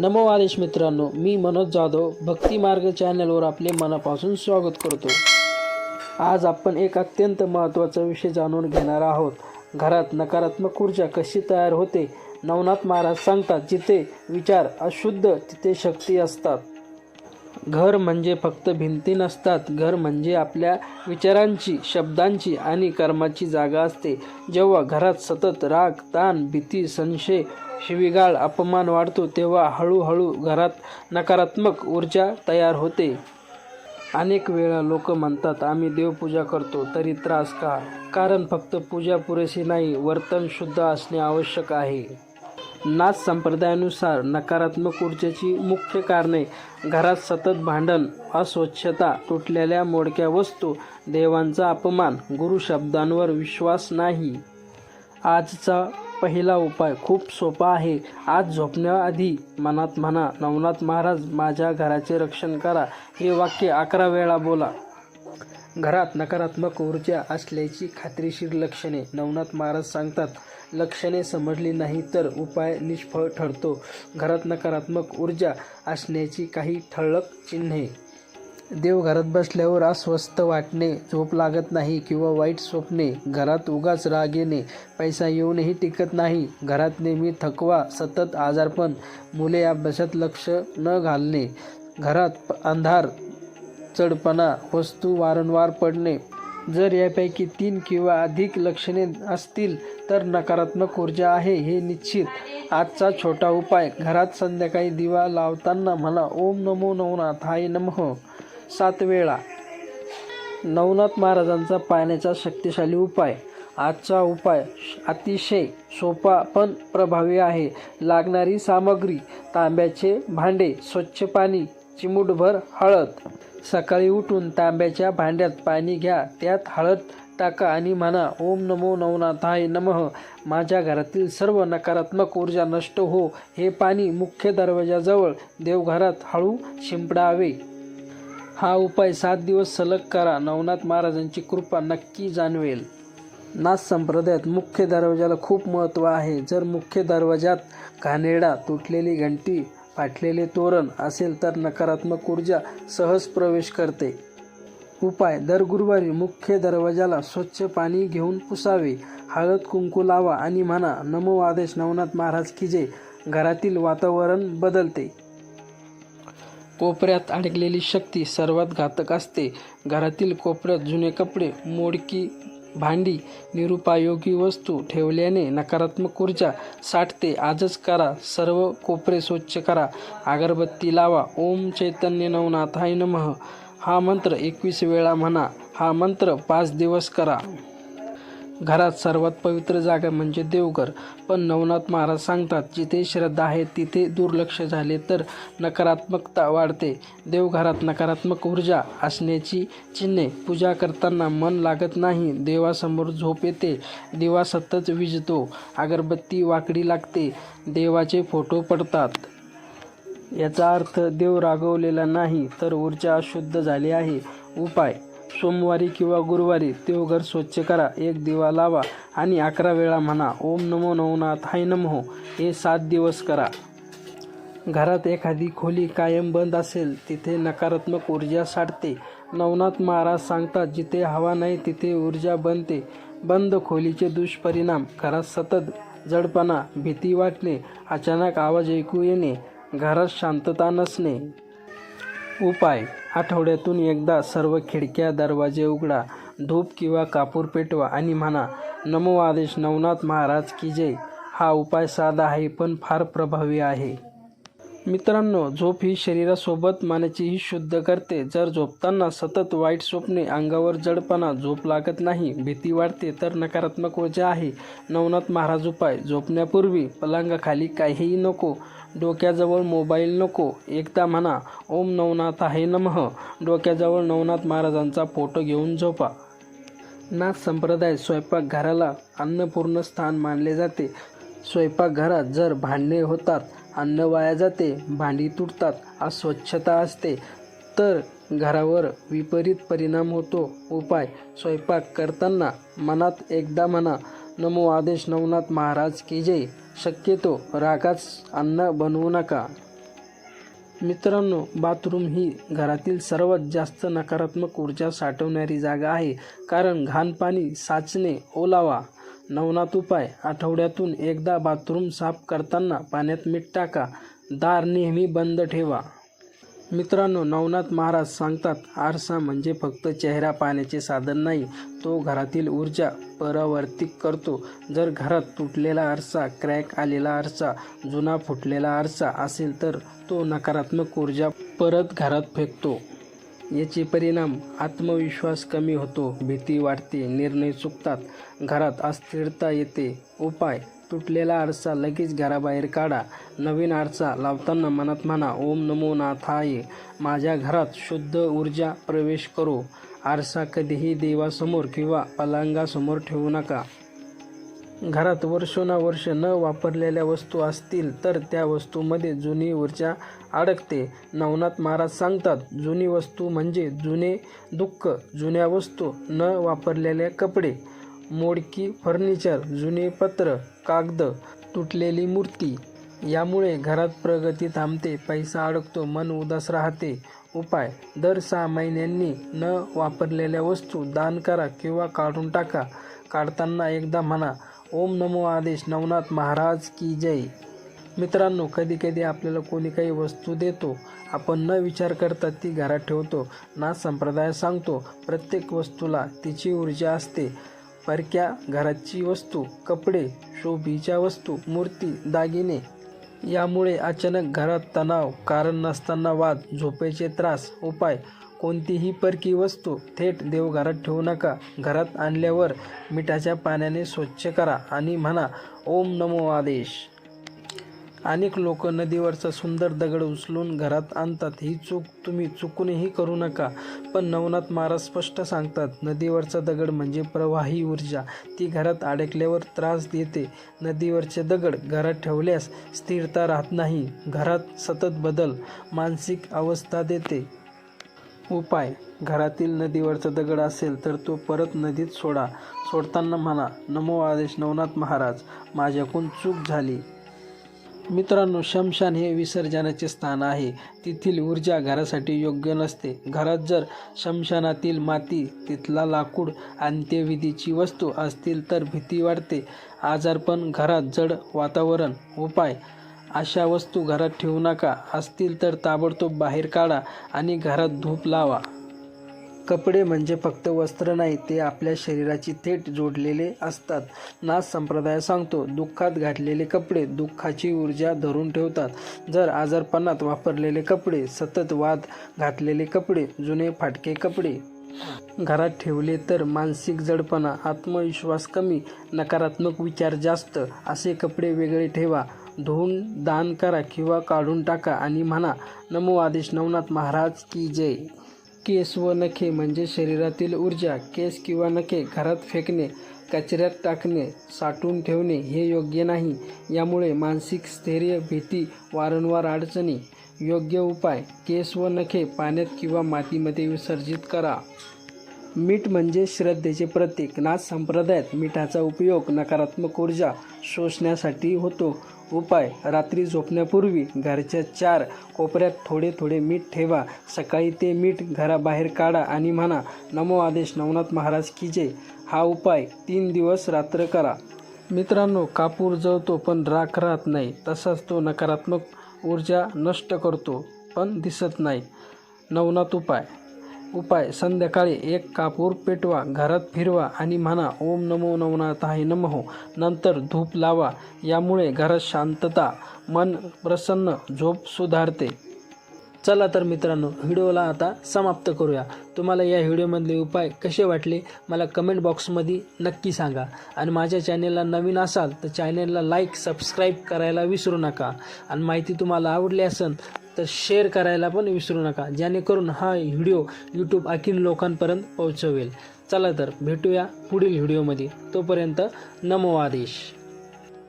नमो आदेश मित्रांनो मी मनोज जाधव भक्ती मार्ग चॅनलवर आपले मनापासून स्वागत करतो. आज आपण एक अत्यंत महत्त्वाचा विषय जाणून घेणार आहोत. घरात नकारात्मक ऊर्जा कशी तयार होते? नवनाथ महाराज सांगतात जिथे विचार अशुद्ध तिथे शक्ती असतात. घर म्हणजे फक्त भिंती नसतात. घर म्हणजे आपल्या विचारांची शब्दांची आणि कर्माची जागा असते. जेव्हा घरात सतत राग ताण भीती संशय शिवीगाळ अपमान वाढतो तेव्हा हळूहळू घरात नकारात्मक ऊर्जा तयार होते. अनेक वेळा लोक म्हणतात आम्ही देवपूजा करतो तरी त्रास का? कारण फक्त पूजा पुरेशी नाही वर्तन शुद्ध असणे आवश्यक आहे. नाथ संप्रदायानुसार नकारात्मक ऊर्जेची मुख्य कारणे घरात सतत भांडण अस्वच्छता तुटलेल्या मोडक्या वस्तू देवांचा अपमान गुरु शब्दांवर विश्वास नाही. आजचा पहिला उपाय खूप सोपा आहे. आज झोपण्याआधी मनात म्हणा नवनाथ महाराज माझ्या घराचे रक्षण करा. हे वाक्य अकरा वेळा बोला. घरात नकारात्मक ऊर्जा असल्याची खात्रीशीर लक्षणे नवनाथ महाराज सांगतात. लक्षणे समजली नाही तर उपाय निष्फळ ठरतो. घरात नकारात्मक ऊर्जा असण्याची काही ठळक चिन्हे. देव घरात बसल्यावर अस्वस्थ वाटणे झोप लागत नाही किंवा वाईट स्वप्ने घरात उगाच राग येणे पैसा येऊनही टिकत नाही घरात नेहमी थकवा सतत आजारपण मुले अभ्यासात लक्ष न घालणे घरात प- अंधार चढपणा वस्तू वारंवार पडणे जर यापैकी तीन किंवा अधिक लक्षणे असतील तर नकारात्मक ऊर्जा आहे हे निश्चित. आजचा छोटा उपाय घरात संध्याकाळी दिवा लावताना म्हणा ओम नमो नवनाथाय नमः. सात वेळा. नवनाथ महाराजांचा पाण्याचा शक्तिशाली उपाय. आजचा उपाय अतिशय सोपा पण प्रभावी आहे. लागणारी सामग्री तांब्याचे भांडे स्वच्छ पाणी चिमूटभर हळद. सकाळी उठून तांब्याच्या भांड्यात पाणी घ्या त्यात हळद टाका आणि म्हणा ओम नमो नवनाथाय नमः. माझ्या घरातील सर्व नकारात्मक ऊर्जा नष्ट हो हे पाणी मुख्य दरवाजाजवळ देवघरात हळू शिंपडावे. हा उपाय सात दिवस सलग करा नवनाथ महाराजांची कृपा नक्की जाणवेल. नाथ संप्रदायात मुख्य दरवाजाला खूप महत्त्व आहे. जर मुख्य दरवाजात घाणेरडा तुटलेली घंटी फाटलेले तोरण असेल तर नकारात्मक ऊर्जा सहज प्रवेश करते. उपाय. दर गुरुवारी मुख्य दरवाजाला स्वच्छ पाणी घेऊन पुसावे. हळद कुंकू लावा आणि म्हणा नमो आदेश नवनाथ महाराज की जे घरातील वातावरण बदलते. कोपऱ्यात अडकलेली शक्ती सर्वात घातक असते. घरातील कोपऱ्यात जुने कपडे मोडकी भांडी निरुपयोगी वस्तू ठेवल्याने नकारात्मक ऊर्जा साठते. आजच करा. सर्व कोपरे स्वच्छ करा. अगरबत्ती लावा. ओम चैतन्य नवनाथाय नमः. हा मंत्र एकवीस वेळा म्हणा. हा मंत्र पाच दिवस करा. घरात सर्वात पवित्र जागा म्हणजे देवघर. पण नवनाथ महाराज सांगतात जिथे श्रद्धा आहे तिथे दुर्लक्ष झाले तर नकारात्मकता वाढते. देवघरात नकारात्मक ऊर्जा असण्याची चिन्हे. पूजा करताना मन लागत नाही देवासमोर झोप येते दिवा सतत विजतो अगरबत्ती वाकडी लागते देवाचे फोटो पडतात. याचा अर्थ देव रागवलेला नाही तर ऊर्जा अशुद्ध झाली आहे. उपाय सोमवारी किंवा गुरुवारी देवघर स्वच्छ करा एक दिवा लावा आणि अकरा वेळा म्हणा ओम नमो नवनाथ हाय नमो हे सात दिवस करा. घरात एखादी खोली कायम बंद असेल तिथे नकारात्मक ऊर्जा साठते. नवनाथ महाराज सांगतात जिथे हवा नाही तिथे ऊर्जा बनते. बंद खोलीचे दुष्परिणाम घरात सतत जडपणा भीती वाटणे अचानक आवाज ऐकू येणे घरात शांतता नसणे. उपाय आठवड्यातून एकदा सर्व खिडक्या दरवाजे उघडा धूप किंवा कापूर पेटवा आणि म्हणा नमो आदेश नवनाथ महाराज की जय. हा उपाय साधा आहे पण फार प्रभावी आहे. मित्रांनो झोप ही शरीरासोबत मानेचीही शुद्ध करते. जर झोपताना सतत वाईट स्वप्ने अंगावर जडपणा झोप लागत नाही भीती वाढते तर नकारात्मक ऊर्जा आहे. नवनाथ महाराज उपाय झोपण्यापूर्वी पलंगाखाली काहीही नको डोक्याजवळ मोबाईल नको. एकदा म्हणा ओम नवनाथ आहे नमः. डोक्याजवळ नवनाथ महाराजांचा फोटो घेऊन झोपा. नाथ संप्रदाय स्वयंपाकघराला अन्नपूर्ण स्थान मानले जाते. स्वयंपाकघरात जर भांडणे होतात अन्न वाया जाते भांडी तुटतात अस्वच्छता असते तर घरावर विपरीत परिणाम होतो. उपाय स्वयंपाक करताना मनात एकदा म्हणा नमो आदेश नवनाथ महाराज की जय. शक्यतो रागाच अन्न बनवू नका. मित्रांनो बाथरूम ही घरातील सर्वात जास्त नकारात्मक ऊर्जा साठवणारी जागा आहे कारण घाण पाणी साचणे ओलावा. नवनाथ उपाय. आठवड्यातून एकदा बाथरूम साफ करताना पाण्यात मीठ टाका. दार नेहमी बंद ठेवा. मित्रांनो नवनाथ महाराज सांगतात आरसा म्हणजे फक्त चेहरा पाहण्याचे साधन नाही तो घरातील ऊर्जा परावर्तित करतो. जर घरात तुटलेला आरसा क्रॅक आलेला आरसा जुना फुटलेला आरसा असेल तर तो नकारात्मक ऊर्जा परत घरात फेकतो. याचे परिणाम आत्मविश्वास कमी होतो. भीती वाढते निर्णय चुकतात. घरात अस्थिरता येते. उपाय तुटलेला आरसा लगेच घराबाहेर काढा. नवीन आरसा लावताना मनात म्हणा ओम नमो नाथाय माझ्या घरात शुद्ध ऊर्जा प्रवेश करो. आरसा कधीही देवासमोर किंवा पलंगासमोर ठेवू नका. घरात वर्षोनावर्ष न वापरलेल्या वस्तू असतील तर त्या वस्तूमध्ये जुनी ऊर्जा अडकते नवनाथ महाराज सांगतात जुनी वस्तू म्हणजे जुने दुःख जुन्या वस्तू न वापरलेले कपडे मोडकी फर्निचर जुने पत्र कागद तुटलेली मूर्ती. यामुळे घरात प्रगती थांबते पैसा अडकतो मन उदास राहते. उपाय दर सहा महिन्यांनी न वापरलेल्या वस्तू दान करा किंवा काढून टाका. काढताना एकदा म्हणा ओम नमो आदेश नवनाथ महाराज की जय. मित्रांनो कधी कधी आपल्याला कोणी काही वस्तू देतो आपण न विचार करता ती घरात ठेवतो ना संप्रदाय सांगतो प्रत्येक वस्तूला तिची ऊर्जा असते. परक्या घराची वस्तू कपडे शोभीच्या वस्तू मूर्ती दागिने यामुळे अचानक घरात तणाव कारण नसताना वाद झोपेचे त्रास उपाय कोणतीही परकी वस्तू थेट देवघरात ठेवू नका. घरात आणल्यावर मिठाच्या पाण्याने स्वच्छ करा आणि म्हणा ओम नमो आदेश. अनेक लोक नदीवरचा सुंदर दगड उचलून घरात आणतात. ही चूक तुम्ही चुकूनही करू नका. पण नवनाथ महाराज स्पष्ट सांगतात नदीवरचा दगड म्हणजे प्रवाही ऊर्जा. ती घरात अडकल्यावर त्रास देते. नदीवरचे दगड घरात ठेवल्यास स्थिरता राहत नाही. घरात सतत बदल मानसिक अवस्था देते. उपाय घरातील नदीवरचा दगड असेल तर तो परत नदीत सोडा. सोडताना म्हणा नमो आदेश नवनाथ महाराज माझ्याकडून चूक झाली. मित्रांनो शमशान हे विसर्जनाचे स्थान आहे. तेथील ऊर्जा घरासाठी योग्य नसते. घरात जर शमशानातील माती तिथला लाकूड अंत्यविधीची वस्तू असतील तर भीती वाढते आजारपण घरात जड वातावरण उपाय अशा वस्तू घरात ठेवू नका. असतील तर ताबडतोब बाहेर काढा आणि घरात धूप लावा. कपडे म्हणजे फक्त वस्त्र नाही ते आपल्या शरीराची थेट जोडलेले असतात. नाथ संप्रदाय सांगतो दुःखात घातलेले कपडे दुःखाची ऊर्जा धरून ठेवतात. जर आजारपणात वापरलेले कपडे सतत वाद घातलेले कपडे जुने फाटके कपडे घरात ठेवले तर मानसिक जडपणा आत्मविश्वास कमी नकारात्मक विचार जास्त असे कपडे वेगळे ठेवा. धुवून दान करा किंवा काढून टाका आणि म्हणा नमो आदेश नवनाथ महाराज की जय. केस व नखे म्हणजे शरीरातील ऊर्जा केस किंवा नखे घरात फेकणे कचऱ्यात टाकणे साठवून ठेवणे हे योग्य नाही. यामुळे मानसिक स्थैर्य भीती वारंवार अडचणी. योग्य उपाय केस व नखे पाण्यात किंवा मातीमध्ये विसर्जित करा. मीठ म्हणजे श्रद्धेचे प्रतीक. नाथ संप्रदायात मिठाचा उपयोग नकारात्मक ऊर्जा शोषण्यासाठी होतो. उपाय रात्री झोपण्यापूर्वी घरच्या चार कोपऱ्यात थोडे थोडे मीठ ठेवा. सकाळी ते मीठ घराबाहेर काढा आणि म्हणा नमो आदेश नवनाथ महाराज की जय. हा उपाय तीन दिवस रात्र करा. मित्रांनो कापूर जळतो पण राख राहत नाही. तसाच तो नकारात्मक ऊर्जा नष्ट करतो पण दिसत नाही. नवनाथ उपाय उपाय संध्याकाळी एक कापूर पेटवा घरात फिरवा आणि म्हणा ओम नमो नवनाथाय नमः. नंतर धूप लावा यामुळे घरात शांतता मन प्रसन्न झोप सुधारते. चला तर मित्रांनो व्हिडिओला आता समाप्त करूया. तुम्हाला या व्हिडिओमधले उपाय कसे वाटले मला कमेंट बॉक्समध्ये नक्की सांगा. आणि माझ्या चॅनेलला नवीन असाल तर चॅनेलला लाईक सबस्क्राईब करायला विसरू नका. आणि माहिती तुम्हाला आवडली असेल तर शेअर करायला पण विसरू नका जेणेकरून हा व्हिडिओ यूट्यूब आणखीन लोकांपर्यंत पोहोचवेल. चला तर भेटूया पुढील व्हिडिओमध्ये. तोपर्यंत नमो आदेश.